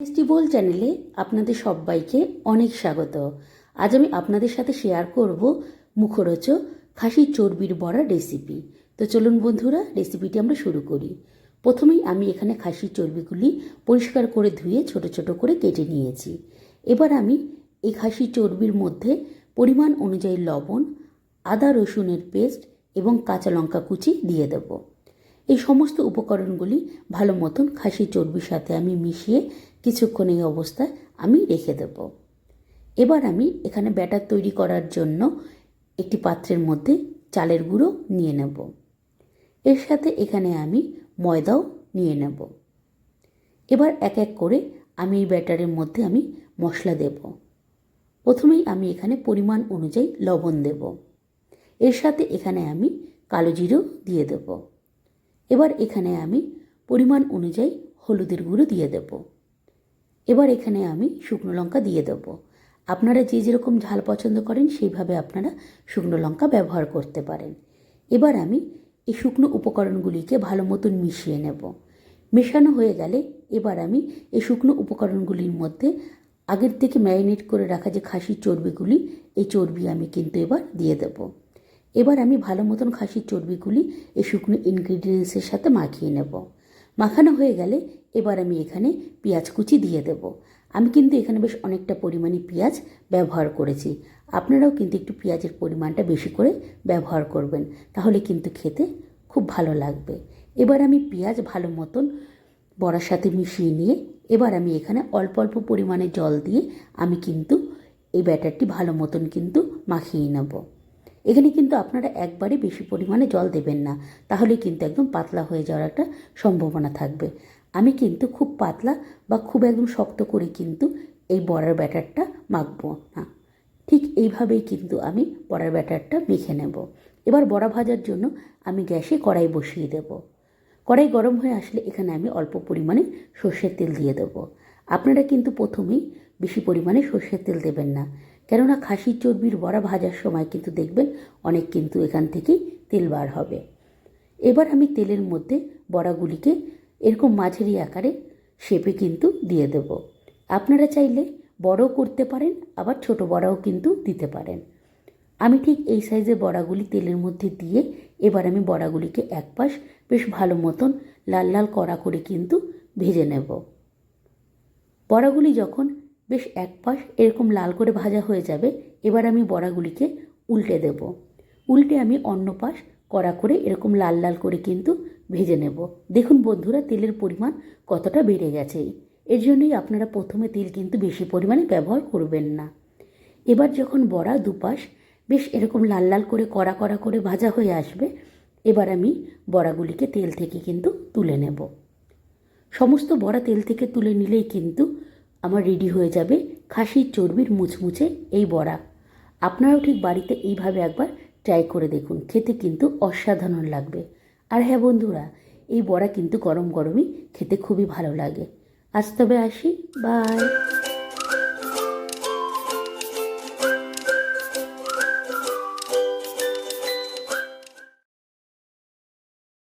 Festival চ্যানেলে আপনাদের সবাইকে অনেক স্বাগত। আজ আমি আপনাদের সাথে শেয়ার করব মুখরোচক খাসির চর্বির বড়া রেসিপি তো চলুন বন্ধুরা রেসিপিটি আমরা শুরু করি। প্রথমেই আমি এখানে খাসির চর্বিগুলি পরিষ্কার করে ধুয়ে ছোট ছোট করে কেটে নিয়েছি। এবার আমি এই খাসির চর্বির মধ্যে পরিমাণ অনুযায়ী লবণ, আদা রসুনের পেস্ট এবং কাঁচা লঙ্কা কুচি দিয়ে দেবো। এই সমস্ত উপকরণগুলি ভালো মতন খাসি চর্বির সাথে আমি মিশিয়ে কিছুক্ষণ এই অবস্থায় আমি রেখে দেব। এবার আমি এখানে ব্যাটার তৈরি করার জন্য একটি পাত্রের মধ্যে চালের গুঁড়ো নিয়ে নেব। এর সাথে এখানে আমি ময়দাও নিয়ে নেব। এবার এক এক করে আমি এই ব্যাটারের মধ্যে আমি মশলা দেব। প্রথমেই আমি এখানে পরিমাণ অনুযায়ী লবণ দেব। এর সাথে এখানে আমি কালো জিরেও দিয়ে দেবো। এবার এখানে আমি পরিমাণ অনুযায়ী হলুদের গুঁড়ো দিয়ে দেব। এবার এখানে আমি শুকনো লঙ্কা দিয়ে দেব। আপনারা যে যেরকম ঝাল পছন্দ করেন, সেইভাবে আপনারা শুকনো লঙ্কা ব্যবহার করতে পারেন। এবার আমি এই শুকনো উপকরণগুলিকে ভালো মতন মিশিয়ে নেব। মেশানো হয়ে গেলে এবার আমি এই শুকনো উপকরণগুলির মধ্যে আগের থেকে ম্যারিনেট করে রাখা যে খাসির চর্বিগুলি, এই চর্বি আমি কিন্তু এবার দিয়ে দেবো। এবার আমি ভালো মতন খাসির চর্বিগুলি এই শুকনো ইনগ্রিডিয়েন্টসের সাথে মাখিয়ে নেব। মাখানো হয়ে গেলে এবার আমি এখানে পেঁয়াজ কুচি দিয়ে দেব। আমি কিন্তু এখানে বেশ অনেকটা পরিমাণে পেঁয়াজ ব্যবহার করেছি। আপনারাও কিন্তু একটু পেঁয়াজের পরিমাণটা বেশি করে ব্যবহার করবেন, তাহলে কিন্তু খেতে খুব ভালো লাগবে। এবার আমি পেঁয়াজ ভালো মতন বড়ার সাথে মিশিয়ে নিয়ে এবার আমি এখানে অল্প অল্প পরিমাণে জল দিয়ে আমি কিন্তু এই ব্যাটারটি ভালো মতন কিন্তু মাখিয়ে নেব। এখানে কিন্তু আপনারা একবারে বেশি পরিমাণে জল দেবেন না। তাহলে কিন্তু একদম পাতলা হয়ে যাওয়ার একটা সম্ভাবনা থাকবে। আমি কিন্তু খুব পাতলা বা খুব একদম শক্ত করে কিন্তু এই বড়ার ব্যাটারটা মাখবো না। ঠিক এইভাবেই কিন্তু আমি বড়ার ব্যাটারটা মেখে নেব। এবার বড়া ভাজার জন্য আমি গ্যাসে কড়াই বসিয়ে দেব। কড়াই গরম হয়ে আসলে এখানে আমি অল্প পরিমাণে সর্ষের তেল দিয়ে দেবো। আপনারা কিন্তু প্রথমেই বেশি পরিমাণে সর্ষের তেল দেবেন না। কেননা খাসির চর্বির বড়া ভাজার সময় কিন্তু দেখবেন অনেক কিন্তু এখান থেকেই তেল বার হবে। এবার আমি তেলের মধ্যে বড়াগুলিকে এরকম মাঝারি আকারে শেপে কিন্তু দিয়ে দেব। আপনারা চাইলে বড়ও করতে পারেন, আবার ছোট বড়াও কিন্তু দিতে পারেন। আমি ঠিক এই সাইজের বড়াগুলি তেলের মধ্যে দিয়ে এবার আমি বড়াগুলিকে এক পাশ বেশ ভালো মতন লাল লাল কড়া করে কিন্তু ভেজে নেব। বড়াগুলি যখন বেশ এক পাশ এরকম লাল করে ভাজা হয়ে যাবে, এবার আমি বড়াগুলিকে উল্টে দেব। উল্টে আমি অন্য পাশ কড়া করে এরকম লাল লাল করে কিন্তু ভেজে নেব। দেখুন বন্ধুরা, তেলের পরিমাণ কতটা বেড়ে গেছে। এর জন্যই আপনারা প্রথমে তেল কিন্তু বেশি পরিমাণে ব্যবহার করবেন না। এবার যখন বড়া দুপাশ বেশ এরকম লাল লাল করে কড়া কড়া করে ভাজা হয়ে আসবে, এবার আমি বড়াগুলিকে তেল থেকে কিন্তু তুলে নেব। সমস্ত বড়া তেল থেকে তুলে নিলেই কিন্তু আমার রেডি হয়ে যাবে খাসির চর্বির মুচমুচে এই বড়া। আপনারাও ঠিক বাড়িতে এইভাবে একবার ট্রাই করে দেখুন, খেতে কিন্তু অসাধারণ লাগবে। আর হ্যাঁ বন্ধুরা, এই বড়া কিন্তু গরম গরমই খেতে খুবই ভালো লাগে। আজ তবে আসি বাই